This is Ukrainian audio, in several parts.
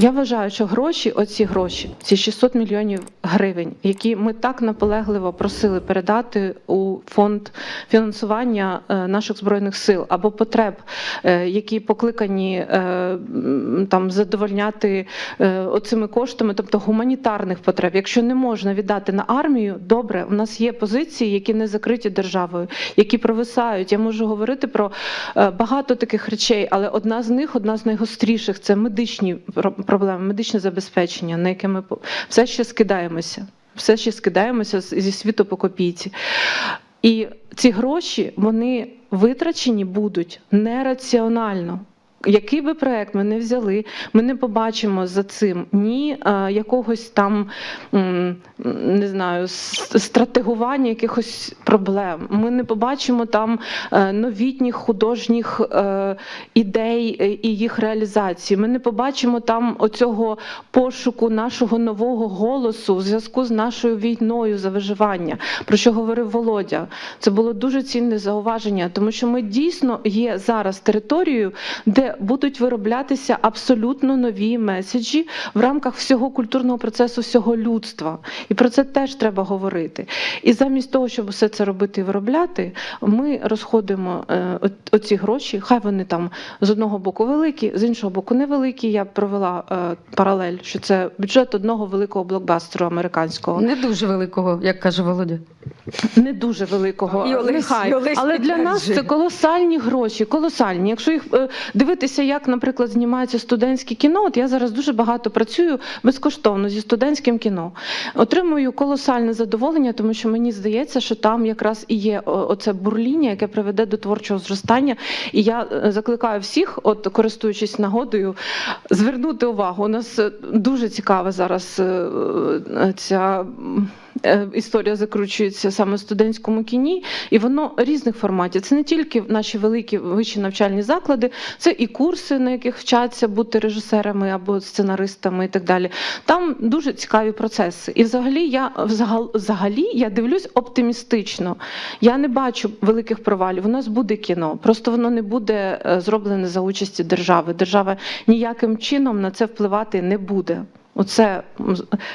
Я вважаю, що гроші, оці гроші, ці 600 мільйонів гривень, які ми так наполегливо просили передати у фонд фінансування е, наших збройних сил або потреб, е, які покликані е, там задовольняти оцими коштами, тобто гуманітарних потреб. Якщо не можна віддати на армію, добре, у нас є позиції, які не закриті державою, які провисають. Я можу говорити про багато таких речей, але одна з них, одна з найгостріших, це медичні про- проблеми, медичне забезпечення, на яке ми все ще скидаємося. Все ще скидаємося зі світу по копійці. І ці гроші вони витрачені будуть нераціонально. Який би проект ми не взяли, ми не побачимо за цим ні е, якогось там не знаю, стратегування якихось проблем. Ми не побачимо там е, новітніх художніх е, ідей і їх реалізації. Ми не побачимо там оцього пошуку нашого нового голосу в зв'язку з нашою війною за виживання, про що говорив Володя. Це було дуже цінне зауваження, тому що ми дійсно є зараз територією, де будуть вироблятися абсолютно нові меседжі в рамках всього культурного процесу всього людства. І про це теж треба говорити. І замість того, щоб все це робити і виробляти, ми розходимо е, оці гроші. Хай вони там з одного боку великі, з іншого боку невеликі. Я провела е, паралель, що це бюджет одного великого блокбастеру американського. Не дуже великого, як каже Володя. Не дуже великого, І Олесь- нехай. і Олесь але для нас це колосальні гроші, колосальні. Якщо їх е, дивитися, як, наприклад, знімається студентське кіно, от я зараз дуже багато працюю безкоштовно зі студентським кіно. Отримую колосальне задоволення, тому що мені здається, що там якраз і є оце бурління, яке приведе до творчого зростання. І я е, закликаю всіх, от користуючись нагодою, звернути увагу. У нас е, дуже цікава зараз ця. Е, Історія закручується саме в студентському кіні, і воно різних форматів. Це не тільки наші великі вищі навчальні заклади, це і курси, на яких вчаться бути режисерами або сценаристами, і так далі. Там дуже цікаві процеси. І взагалі я взагал- взагалі я дивлюсь оптимістично. Я не бачу великих провалів. У нас буде кіно, просто воно не буде е, зроблене за участі держави. Держава ніяким чином на це впливати не буде. Оце,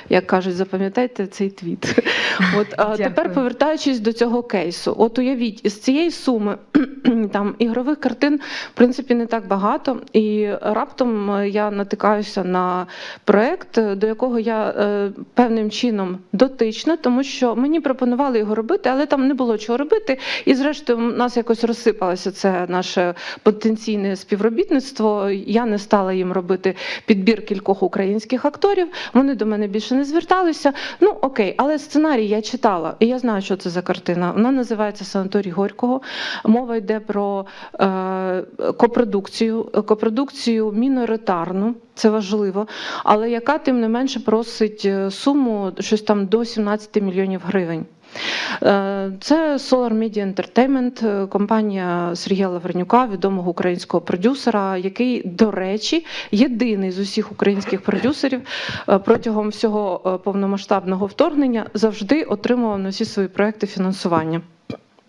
як кажуть, запам'ятайте цей твіт. От а Дякую. тепер повертаючись до цього кейсу, от уявіть, із цієї суми там ігрових картин в принципі не так багато, і раптом е, я натикаюся на проект, до якого я е, певним чином дотична, тому що мені пропонували його робити, але там не було чого робити. І зрештою, у нас якось розсипалося це наше потенційне співробітництво. Я не стала їм робити підбір кількох українських акторів. Вони до мене більше не зверталися. Ну окей, але сценарій я читала, і я знаю, що це за картина. Вона називається Санаторій Горького. Мова йде про е, копродукцію, копродукцію міноритарну. Це важливо, але яка тим не менше просить е, суму щось там до 17 мільйонів гривень. Е, Це Solar Media Entertainment, е, компанія Сергія Лавренюка, відомого українського продюсера, який, до речі, єдиний з усіх українських продюсерів е, протягом всього повномасштабного вторгнення завжди отримував на всі свої проекти фінансування.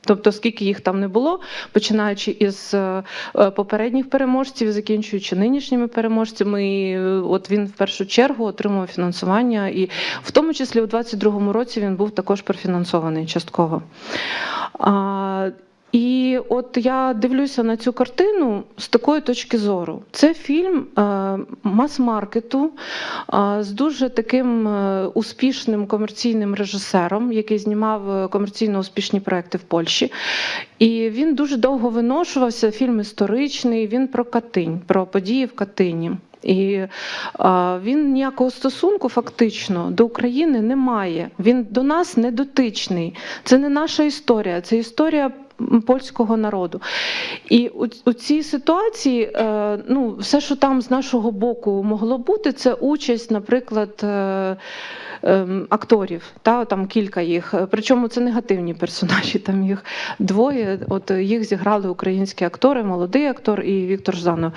Тобто, скільки їх там не було, починаючи із е, е, попередніх переможців, закінчуючи нинішніми переможцями, і, е, от він в першу чергу отримував фінансування, і в тому числі у 22-му році він був також профінансований частково. А, і от я дивлюся на цю картину з такої точки зору. Це фільм е, мас-маркету е, з дуже таким е, успішним комерційним режисером, який знімав комерційно успішні проекти в Польщі. І він дуже довго виношувався. Фільм історичний. Він про Катинь, про події в Катині. І е, він ніякого стосунку фактично до України не має. Він до нас не дотичний. Це не наша історія, це історія польського народу. І у, у цій ситуації, е, ну, все, що там з нашого боку могло бути, це участь, наприклад. Е, ем, Акторів, та там кілька їх. Причому це негативні персонажі. Там їх двоє. От їх зіграли українські актори, молодий актор і Віктор Жданов.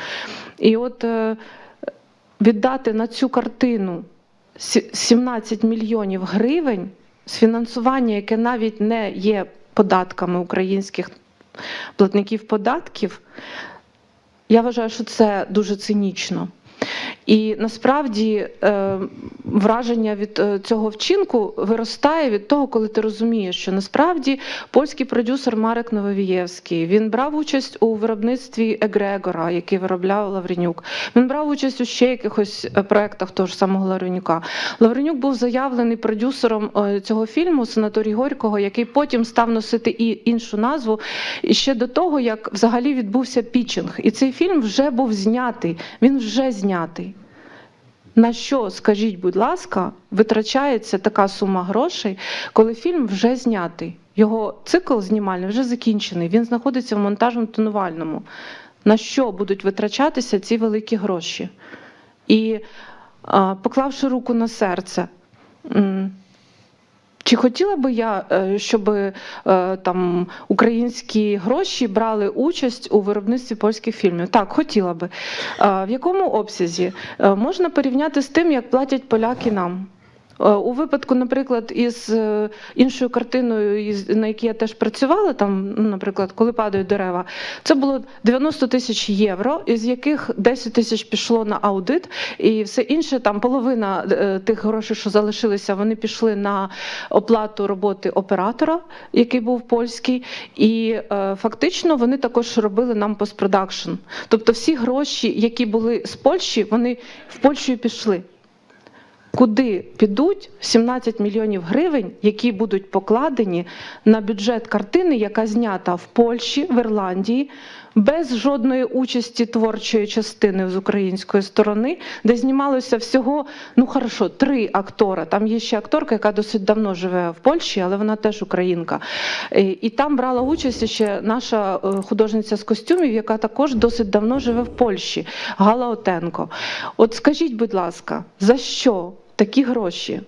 І от е, віддати на цю картину 17 мільйонів гривень з фінансування, яке навіть не є податками українських платників податків, я вважаю, що це дуже цинічно. І насправді е, враження від е, цього вчинку виростає від того, коли ти розумієш, що насправді польський продюсер Марек Нововієвський він брав участь у виробництві Егрегора, який виробляв Лавренюк. Він брав участь у ще якихось е, проєктах того ж самого Лавренюка. Лавренюк був заявлений продюсером цього фільму Санаторій Горького, який потім став носити і іншу назву. І ще до того, як взагалі відбувся пітчинг. І цей фільм вже був знятий. Він вже знятий. На що, скажіть, будь ласка, витрачається така сума грошей, коли фільм вже знятий? Його цикл знімальний вже закінчений, він знаходиться в монтажно тонувальному. На що будуть витрачатися ці великі гроші? І поклавши руку на серце, чи хотіла би я, е, щоб е, там українські гроші брали участь у виробництві польських фільмів? Так, хотіла би. Е, В якому обсязі можна порівняти з тим, як платять поляки нам? Е, У випадку, наприклад, із е, іншою картиною, на якій я теж працювала, там, ну, наприклад, коли падають дерева, це було 90 тисяч євро, із яких 10 тисяч пішло на аудит, і все інше, там половина е, тих грошей, що залишилися, вони пішли на оплату роботи оператора, який був польський, і фактично вони також робили нам постпродакшн. Тобто всі гроші, які були з Польщі, вони в Польщу пішли. Куди підуть 17 мільйонів гривень, які будуть покладені на бюджет картини, яка знята в Польщі, в Ірландії, без жодної участі творчої частини з української сторони, де знімалося всього, ну хорошо, три актора. Там є ще акторка, яка досить давно живе в Польщі, але вона теж українка. Е, І там брала участь ще наша е, художниця з костюмів, яка також досить давно живе в Польщі, Гала Отенко. От скажіть, будь ласка, за що такі гроші?